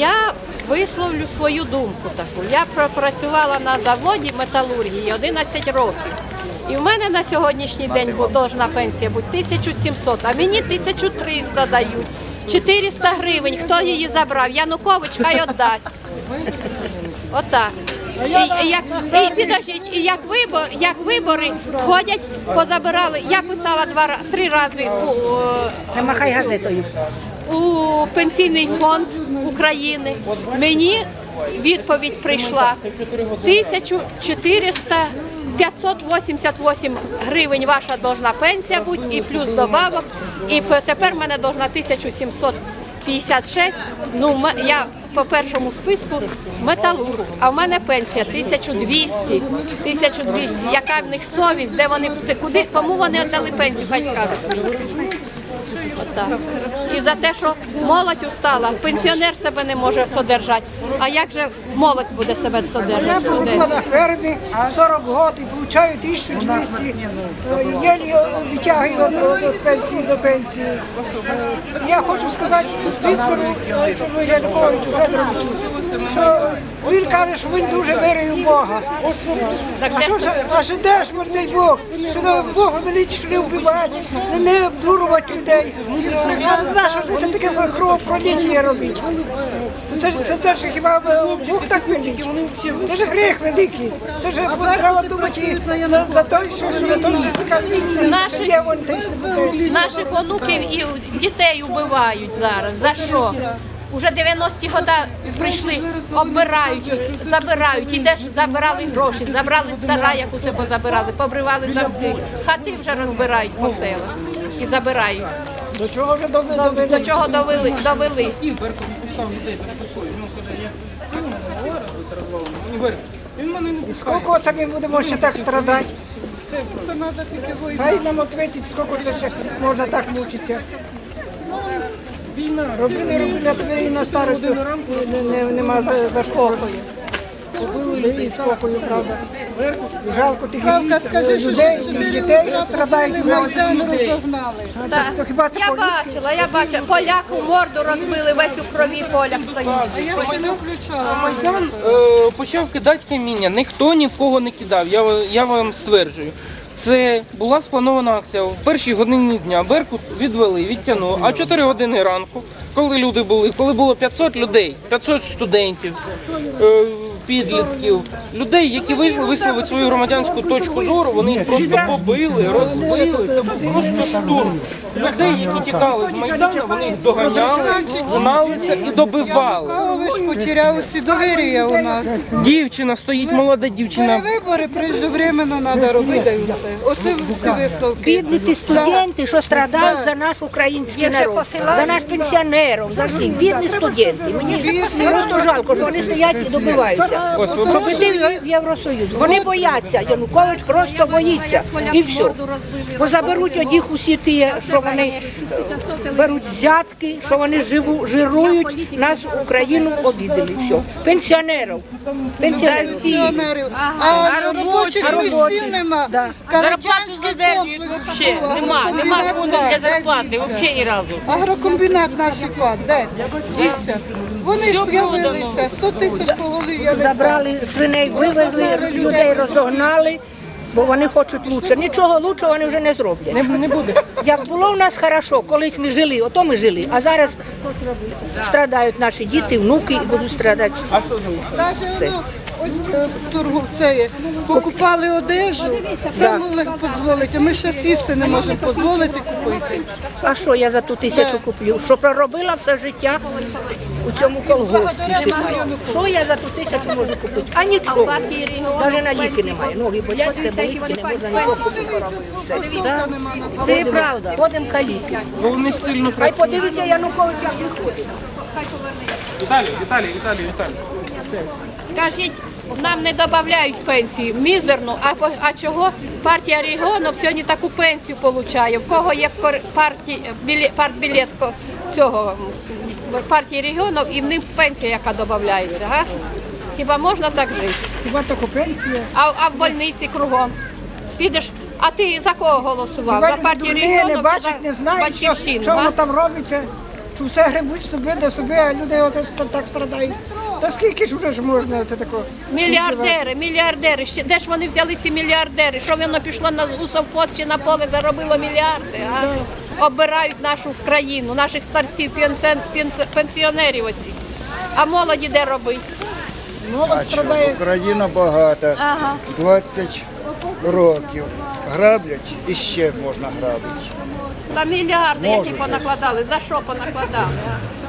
Я висловлю свою думку таку. Я пропрацювала на заводі металургії 11 років. І в мене на сьогоднішній день должна пенсія бути 1700, а мені 1300 дають. 400 гривень. Хто її забрав? Янукович хай віддасть. Отак. І, і як, і підождіть, і як, вибор, як вибори ходять, позабирали. Я писала два три рази у, Не махай у пенсійний фонд України. Мені відповідь прийшла 1400 588 гривень ваша должна пенсія бути і плюс добавок. І тепер мене должна 1756. Ну, я по першому списку металург, а в мене пенсія 1200. 1200. Яка в них совість, де вони куди, кому вони віддали пенсію, хай скажуть. Отак. І за те, що молодь устала, пенсіонер себе не може содержати. А як же молодь буде себе Я содержати? була на фермі 40 років і получаю 1200. Е, Єлі витягую від, пенсії до пенсії. Е, Я хочу сказати Віктору е, Федоровичу, що він каже, що він дуже вірить у Бога. А що ж- а що де ж вертай Бог? Що до Бога велить, що не вбивати, не обдурувати людей. А ж це таке кровопроліття робить. Ну, Це, ж- це, це хіба е, Бог так велить? Це ж гріх великий. Це ж треба думати за, за те, що, на тому, що така Наші- є вон десь буде. Наших онуків і дітей вбивають зараз. За що? Уже 90-ті годи прийшли, оббирають, забирають. Ідеш, забирали гроші, забрали в сараях усе позабирали, побривали замки. Хати вже розбирають по селах і забирають. До чого вже довели? До, до чого довели? довели. І скільки це ми будемо ще так страдати? Хай нам відповідь, скільки це ще можна так мучитися. Робили, робили, а тепер і на старості не, не, нема за, за спокою. І спокою, правда. Жалко тих Славка, скажи, що людей, чотири дітей страдають мають Майдан розогнали. Так. То хіба це Я політика? бачила, я бачила. Поляку морду розбили, весь у крові поляк стоїть. А я ще не включала. Майдан е, почав кидати каміння. Ніхто ні в кого не кидав. Я, ва- я вам стверджую. Це була спланована акція. В першій годині дня Беркут відвели, відтягнули. А 4 години ранку, коли люди були, коли було 500 людей, 500 студентів, е, підлітків, людей, які вийшли висловити свою громадянську точку зору, вони їх просто побили, розбили. Це був просто штурм. Людей, які тікали з Майдану, вони їх доганяли, гналися і добивали. Янукович потеряв усі довір'я у нас. Дівчина стоїть, молода дівчина. Перевибори преждевременно треба робити, да. Оце всі висновки. Бідні ті студенти, що страдають за наш український народ, за наш пенсіонерів, за всіх. Бідні студенти. Мені просто жалко, що вони стоять і добиваються. Щоб йти в Євросоюз. Вони бояться. Янукович просто боїться. І все. Бо заберуть од їх усі ті, що вони е, беруть взятки, що вони живу, жирують, нас Україну обідали. Все. Пенсіонерів. Пенсіонерів. Пенсіонерів. А робочих місців нема. Каратянський комплекс. Нема, нема фонду для зарплати, взагалі ні разу. Агрокомбінат наш пад, де? Дівся. Вони ж з'явилися, 100 тисяч поголів'я не Забрали свиней, вивезли, людей розогнали, бо вони хочуть лучше. Нічого лучшого вони вже не зроблять. Не, не буде. Як було в нас хорошо, колись ми жили, ото ми жили, а зараз страдають наші діти, внуки і будуть страдати всі. Навіть е, торговці покупали одежу, все могли дозволити. Ми ще сісти не можемо дозволити купити. А що я за ту тисячу куплю? Що проробила все життя у цьому колгоспі? Що, що я за ту тисячу можу купити? А нічого. Навіть на ліки немає. Ноги болять, це болить, не можна нічого купити. Це правда. Ходимо каліки. Бо вони сильно Хай працюють. подивіться Янукович, як виходить. Віталій, Віталій, Віталій, Віталій. Скажіть, нам не додають пенсію, мізерну, а, а чого партія регіонів сьогодні таку пенсію отримує? В кого є в кор- партбілет цього партії регіонів і в них пенсія, яка додається, га? Хіба можна так жити? Хіба таку пенсія? А, а в больниці кругом? Підеш, а ти за кого голосував? Хіба За партію регіонів не чи бачать, за не знають, що, воно там робиться. все грибуть собі до собі, а люди оце так страдають. Та скільки ж вже ж можна це таке? Мільярдери, мільярдери. Ще де ж вони взяли ці мільярдери? Що воно пішло на у совхоз чи на поле заробило мільярди? А? Обирають нашу країну, наших старців, пенсіонерів оці. А молоді де робить? Молодь страдає. Україна багата, Ага. 20 років. Граблять і ще можна грабити. Та мільярди, які понакладали. За що понакладали? а?